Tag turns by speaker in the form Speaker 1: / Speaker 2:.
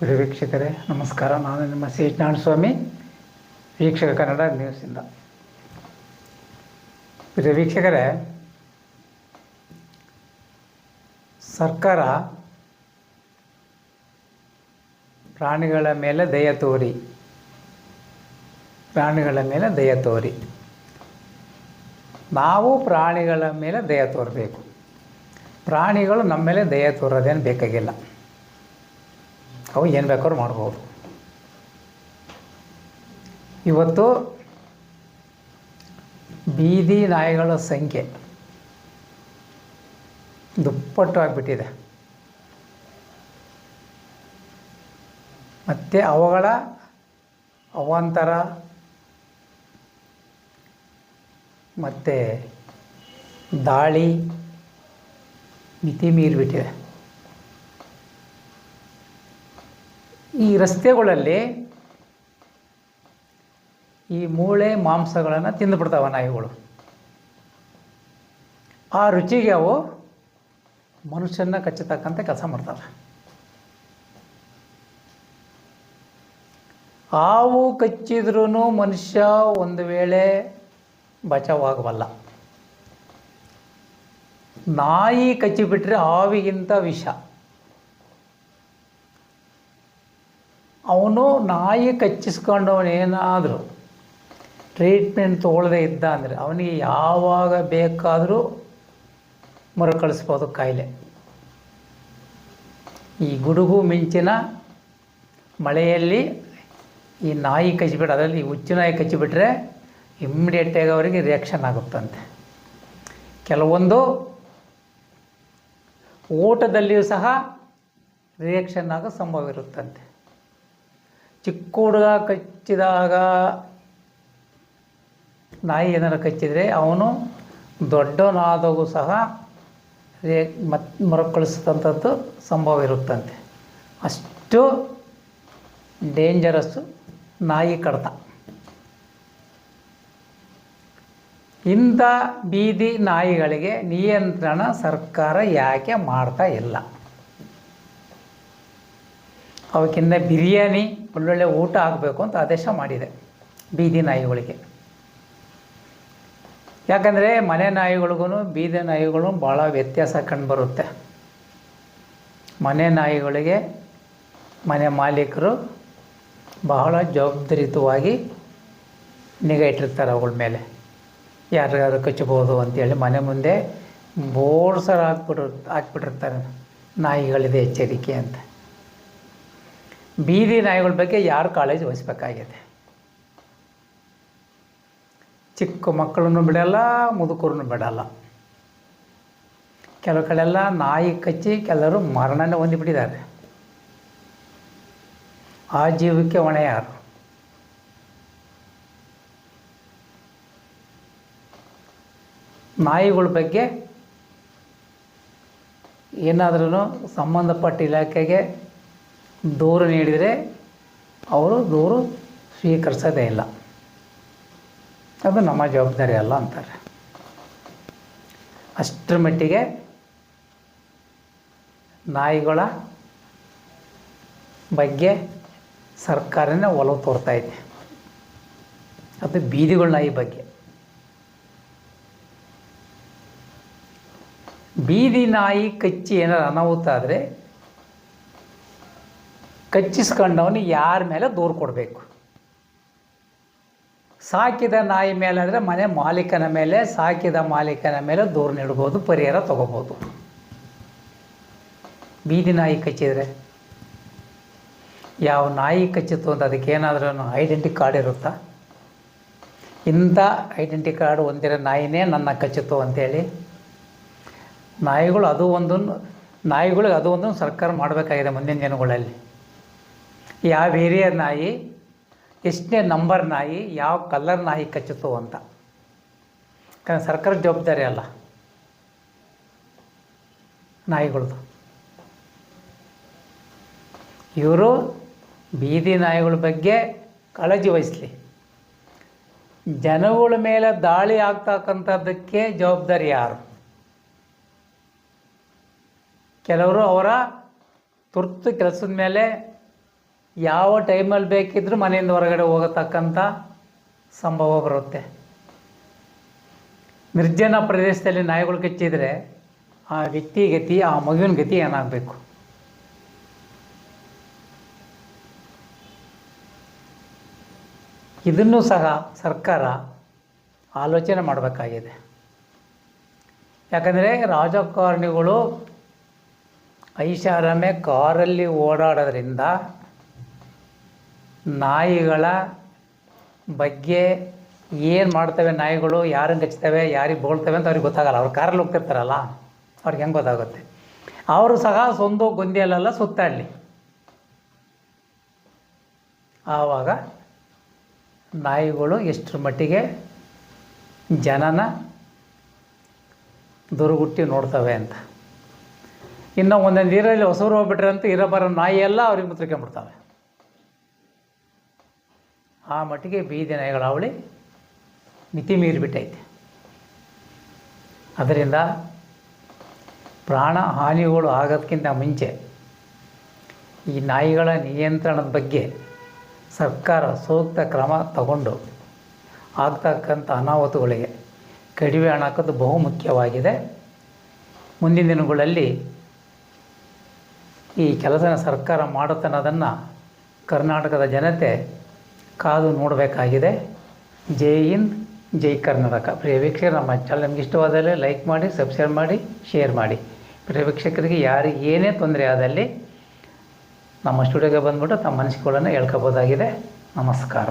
Speaker 1: ಪ್ರಿಯ ವೀಕ್ಷಕರೇ ನಮಸ್ಕಾರ. ನಾನು ನಿಮ್ಮ ಸಿ ಸ್ವಾಮಿ, ವೀಕ್ಷಕ ಕನ್ನಡ ನ್ಯೂಸಿಂದ ಪ್ರಿಯ ವೀಕ್ಷಕರೇ ಸರ್ಕಾರ ಪ್ರಾಣಿಗಳ ಮೇಲೆ ದಯ ತೋರಿ. ಪ್ರಾಣಿಗಳ ಮೇಲೆ ದಯ ತೋರಿ. ನಾವು ಪ್ರಾಣಿಗಳ ಮೇಲೆ ದಯ ತೋರಬೇಕು. ಪ್ರಾಣಿಗಳು ನಮ್ಮ ಮೇಲೆ ದಯ ತೋರೋದೇನು ಬೇಕಾಗಿಲ್ಲ. ಅವು ಏನು ಬೇಕಾದ್ರೂ ಮಾಡ್ಬೋದು. ಇವತ್ತು ಬೀದಿ ನಾಯಿಗಳ ಸಂಖ್ಯೆ ದುಪ್ಪಟ್ಟು ಆಗಿಬಿಟ್ಟಿದೆ. ಮತ್ತು ಅವುಗಳ ಅವಾಂತರ ಮತ್ತು ದಾಳಿ ಮಿತಿ ಮೀರಿಬಿಟ್ಟಿದೆ ಈ ರಸ್ತೆಗಳಲ್ಲಿ ಈ ಮೂಳೆ ಮಾಂಸಗಳನ್ನು ತಿಂದುಬಿಡ್ತಾವೆ ನಾಯಿಗಳು. ಆ ರುಚಿಗೆ ಅವು ಮನುಷ್ಯನ ಕಚ್ಚತಕ್ಕಂಥ ಕೆಲಸ ಮಾಡ್ತವೆ. ಹಾವು ಕಚ್ಚಿದ್ರೂ ಮನುಷ್ಯ ಒಂದು ವೇಳೆ ಬಚಾವಾಗಬಲ್ಲ ನಾಯಿ ಕಚ್ಚಿಬಿಟ್ರೆ ಹಾವಿಗಿಂತ ವಿಷ. ಅವನು ನಾಯಿ ಕಚ್ಚಿಸ್ಕೊಂಡವನೇನಾದರೂ ಟ್ರೀಟ್ಮೆಂಟ್ ತೊಗೊಳ್ಳದೇ ಇದ್ದ ಅಂದರೆ ಅವನಿಗೆ ಯಾವಾಗ ಬೇಕಾದರೂ ಮರುಕಳಿಸ್ಬೋದು ಕಾಯಿಲೆ. ಈ ಗುಡುಗು ಮಿಂಚಿನ ಮಳೆಯಲ್ಲಿ ಈ ನಾಯಿ ಕಚ್ಚಿಬಿಟ್ಟು ಅದರಲ್ಲಿ ಹುಚ್ಚು ನಾಯಿ ಕಚ್ಚಿಬಿಟ್ರೆ ಇಮ್ಮಿಡಿಯೇಟಾಗಿ ಅವರಿಗೆ ರಿಯಾಕ್ಷನ್ ಆಗುತ್ತಂತೆ. ಕೆಲವೊಂದು ಊಟದಲ್ಲಿಯೂ ಸಹ ರಿಯಾಕ್ಷನ್ ಆಗೋ ಸಂಭವ ಇರುತ್ತಂತೆ ಚಿಕ್ಕ ಹುಡುಗ ಕಚ್ಚಿದಾಗ ನಾಯಿ ಏನಾರು ಕಚ್ಚಿದರೆ ಅವನು ದೊಡ್ಡವನಾದಾಗೂ ಸಹ ರೇ ಮತ್ ಮರುಕಳಿಸ್ತಂಥದ್ದು ಸಂಭವ ಇರುತ್ತಂತೆ ಅಷ್ಟು ಡೇಂಜರಸ್ಸು ನಾಯಿ ಕಡತ. ಇಂಥ ಬೀದಿ ನಾಯಿಗಳಿಗೆ ನಿಯಂತ್ರಣ ಸರ್ಕಾರ ಯಾಕೆ ಮಾಡ್ತಾ ಇಲ್ಲ? ಅವಕ್ಕಿಂತ ಬಿರಿಯಾನಿ ಒಳ್ಳೊಳ್ಳೆ ಊಟ ಆಗಬೇಕು ಅಂತ ಆದೇಶ ಮಾಡಿದೆ, ಬೀದಿ ನಾಯಿಗಳಿಗೆ. ಯಾಕಂದರೆ ಮನೆ ನಾಯಿಗಳಿಗೂ ಬೀದಿ ನಾಯಿಗಳು ಭಾಳ ವ್ಯತ್ಯಾಸ ಕಂಡುಬರುತ್ತೆ. ಮನೆ ನಾಯಿಗಳಿಗೆ ಮನೆ ಮಾಲೀಕರು ಬಹಳ ಜವಾಬ್ದಾರಿಯುತವಾಗಿ ನಿಗಾ ಇಟ್ಟಿರ್ತಾರೆ ಅವುಗಳ ಮೇಲೆ. ಯಾರಿಗಾದ್ರು ಕಚ್ಚಬೋದು ಅಂತೇಳಿ ಮನೆ ಮುಂದೆ ಬೋರ್ಸರ್ ಹಾಕ್ಬಿಟ್ಟಿರ್ ಹಾಕ್ಬಿಟ್ಟು, ಹಾಕ್ಬಿಟ್ಟಿರ್ತಾರೆ ನಾಯಿಗಳಿದೆ ಎಚ್ಚರಿಕೆ ಅಂತ. ಬೀದಿ ನಾಯಿಗಳ ಬಗ್ಗೆ ಯಾರು ಕಾಳಜಿ ವಹಿಸ್ಬೇಕಾಗಿದೆ? ಚಿಕ್ಕ ಮಕ್ಕಳನ್ನು ಬಿಡಲ್ಲ, ಮುದುಕರನ್ನು ಬಿಡಲ್ಲ. ಕೆಲವು ಕಡೆಲ್ಲ ನಾಯಿ ಕಚ್ಚಿ ಕೆಲವರು ಮರಣನೇ ಹೊಂದಿಬಿಟ್ಟಿದ್ದಾರೆ. ಆ ಜೀವಕ್ಕೆ ಹೊಣೆ ಯಾರು? ನಾಯಿಗಳ ಬಗ್ಗೆ ಏನಾದ್ರೂ ಸಂಬಂಧಪಟ್ಟ ಇಲಾಖೆಗೆ ದೂರು ನೀಡಿದರೆ ಅವರು ದೂರು ಸ್ವೀಕರಿಸೋದೇ ಇಲ್ಲ. ಅದು ನಮ್ಮ ಜವಾಬ್ದಾರಿ ಅಲ್ಲ ಅಂತಾರೆ. ಅಷ್ಟರ ಮಟ್ಟಿಗೆ ನಾಯಿಗಳ ಬಗ್ಗೆ ಸರ್ಕಾರನೇ ಒಲವು ತೋರ್ತಾ ಇದೆ. ಅದು ಬೀದಿಗಳ ನಾಯಿ ಬಗ್ಗೆ. ಬೀದಿ ನಾಯಿ ಕಚ್ಚಿ ಏನಾರು ಅನಾಹುತ ಆದರೆ ಕಚ್ಚಿಸ್ಕೊಂಡವನು ಯಾರ ಮೇಲೆ ದೂರು ಕೊಡಬೇಕು? ಸಾಕಿದ ನಾಯಿ ಮೇಲೆ ಅಂದರೆ ಮನೆ ಮಾಲೀಕನ ಮೇಲೆ, ಸಾಕಿದ ಮಾಲೀಕನ ಮೇಲೆ ದೂರು ನೀಡ್ಬೋದು, ಪರಿಹಾರ ತಗೋಬೋದು. ಬೀದಿ ನಾಯಿ ಕಚ್ಚಿದರೆ? ಯಾವ ನಾಯಿ ಕಚ್ಚಿತ್ತು ಅಂತ ಅದಕ್ಕೆ ಏನಾದ್ರೂ ಐಡೆಂಟಿ ಕಾರ್ಡ್ ಇರುತ್ತಾ? ಇಂಥ ಐಡೆಂಟಿ ಕಾರ್ಡ್ ಹೊಂದಿರೋ ನಾಯಿನೇ ನನ್ನ ಕಚ್ಚಿತ್ತು ಅಂತೇಳಿ. ನಾಯಿಗಳು ಅದು ಒಂದು ನಾಯಿಗಳಿಗೆ ಅದು ಒಂದು ಸರ್ಕಾರ ಮಾಡಬೇಕಾಗಿದೆ ಮುಂದಿನ ದಿನಗಳಲ್ಲಿ. ಯಾವ ಏರಿಯಾ ನಾಯಿ, ಎಷ್ಟನೇ ನಂಬರ್ ನಾಯಿ, ಯಾವ ಕಲರ್ ನಾಯಿ ಕಚ್ಚಿತು ಅಂತ. ಯಾಕಂದ್ರೆ ಸರ್ಕಾರದ ಜವಾಬ್ದಾರಿ ಅಲ್ಲ. ನಾಯಿಗಳದು. ಇವರು ಬೀದಿ ನಾಯಿಗಳ ಬಗ್ಗೆ ಕಾಳಜಿ ವಹಿಸಲಿ. ಜನಗಳ ಮೇಲೆ ದಾಳಿ ಆಗ್ತಕ್ಕಂಥದ್ದಕ್ಕೆ ಜವಾಬ್ದಾರಿ ಯಾರು? ಕೆಲವರು ಅವರ ತುರ್ತು ಕೆಲಸದ ಮೇಲೆ ಯಾವ ಟೈಮಲ್ಲಿ ಬೇಕಿದ್ದರೂ ಮನೆಯಿಂದ ಹೊರಗಡೆ ಹೋಗತಕ್ಕಂಥ ಸಂಭವ ಬರುತ್ತೆ. ನಿರ್ಜನ ಪ್ರದೇಶದಲ್ಲಿ ನಾಯಿಗಳು ಕಚ್ಚಿದರೆ ಆ ವ್ಯಕ್ತಿ ಗತಿ, ಆ ಮಗುವಿನ ಗತಿ ಏನಾಗಬೇಕು? ಇದನ್ನು ಸಹ ಸರ್ಕಾರ ಆಲೋಚನೆ ಮಾಡಬೇಕಾಗಿದೆ. ಯಾಕಂದರೆ ರಾಜಕಾರಣಿಗಳು ಐಷಾರಾಮೆ ಕಾರಲ್ಲಿ ಓಡಾಡೋದ್ರಿಂದ ನಾಯಿಗಳ ಬಗ್ಗೆ ಏನು ಮಾಡ್ತವೆ ನಾಯಿಗಳು, ಯಾರನ್ನು ಕಚ್ತವೆ, ಯಾರಿಗೆ ಬೋಳ್ತವೆ ಅಂತ ಅವ್ರಿಗೆ ಗೊತ್ತಾಗಲ್ಲ. ಅವ್ರು ಕಾರಲ್ಲಿ ಹೋಗ್ತಿರ್ತಾರಲ್ಲ, ಅವ್ರಿಗೆ ಹೆಂಗೆ ಗೊತ್ತಾಗುತ್ತೆ? ಅವರು ಸಹ ಸೊಂದು ಗೊಂದಿಯಲ್ಲೆಲ್ಲ ಸುತ್ತಾಡಲಿ ಆವಾಗ ನಾಯಿಗಳು ಎಷ್ಟರ ಮಟ್ಟಿಗೆ ಜನನ ದುರುಗುಟ್ಟಿ ನೋಡ್ತವೆ ಅಂತ. ಇನ್ನು ಒಂದೊಂದು ನೀರಲ್ಲಿ ಹೊಸರು ಹೋಗ್ಬಿಟ್ರೆ ಅಂತ ಇರಬರೋ ನಾಯಿ ಎಲ್ಲ ಅವ್ರಿಗೆ ಮುತ್ರಿಕೊಂಡ್ಬಿಡ್ತವೆ. ಆ ಮಟ್ಟಿಗೆ ಬೀದಿ ನಾಯಿಗಳ ಅವಳಿ ಮಿತಿ ಮೀರಿಬಿಟ್ಟೈತೆ ಅದರಿಂದ ಪ್ರಾಣ ಹಾನಿಗಳು ಆಗೋದಕ್ಕಿಂತ ಮುಂಚೆ ಈ ನಾಯಿಗಳ ನಿಯಂತ್ರಣದ ಬಗ್ಗೆ ಸರ್ಕಾರ ಸೂಕ್ತ ಕ್ರಮ ತಗೊಂಡು ಆಗ್ತಕ್ಕಂಥ ಅನಾಹುತಗಳಿಗೆ ಕಡಿಮೆ ಹಾಕೋದು ಬಹುಮುಖ್ಯವಾಗಿದೆ. ಮುಂದಿನ ದಿನಗಳಲ್ಲಿ ಈ ಕೆಲಸನ ಸರ್ಕಾರ ಮಾಡುತ್ತನ್ನೋದನ್ನು ಕರ್ನಾಟಕದ ಜನತೆ ಕಾದು ನೋಡಬೇಕಾಗಿದೆ. ಜೈ ಹಿಂದ್, ಜೈ ಕರ್ನಾಟಕ. ಪ್ರಿಯ ವೀಕ್ಷಕರು, ನಮ್ಮ ಚಾನಲ್ ನಿಮ್ಗೆ ಇಷ್ಟವಾದಲ್ಲಿ ಲೈಕ್ ಮಾಡಿ ಸಬ್ಸ್ಕ್ರೈಬ್ ಮಾಡಿ ಶೇರ್ ಮಾಡಿ. ಪ್ರಿಯ ವೀಕ್ಷಕರಿಗೆ ಯಾರಿಗೆ ಏನೇ ತೊಂದರೆ ಆದಲ್ಲಿ ನಮ್ಮ ಸ್ಟುಡಿಯೋಗೆ ಬಂದುಬಿಟ್ಟು ತಮ್ಮ ಮನಸ್ಸುಗಳನ್ನು ಹೇಳ್ಕೋಬೋದಾಗಿದೆ. ನಮಸ್ಕಾರ.